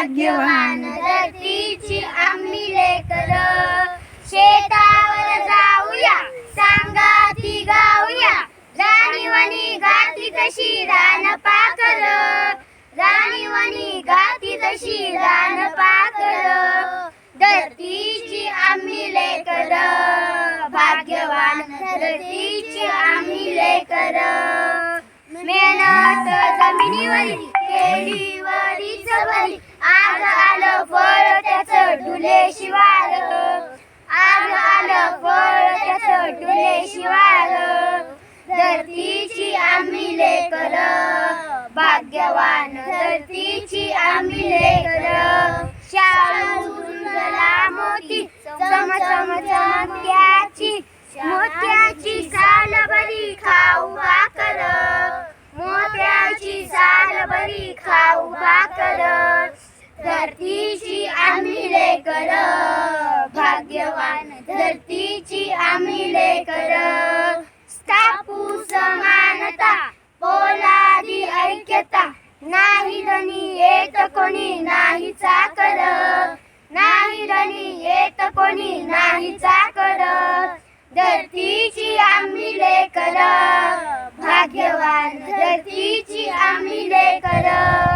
भाग्यवान धरतीची आम्ही लेकर. शेतावर जाऊया सांगाती गाऊया. राणीवणी गाती तशी रान पाकर. राणीवणी गाती तशी रान पाकर. धरतीची आम्ही लेकर. भाग्यवान धरतीची आम्ही लेकर. मेहनत जमिनीवर केली भरी आज आलं फळ त्याच डुले शिवार आज आलं फळ त्याच डुले शिवार धरतीची आम्ही लेकर. भाग्यवान धरतीची आम्ही लेकर. साल उभा कर धरतीची आम्ही लेकर भाग्यवान धरतीची आम्ही लेकर स्थापू समानता पोलादी ऐक्यता. नाही रणी येत कोणी नाही चाकर नाही रणी येत कोणी नाही चाकर धरतीची आम्ही लेकर भाग्यवान धरतीची आम्ही लेकर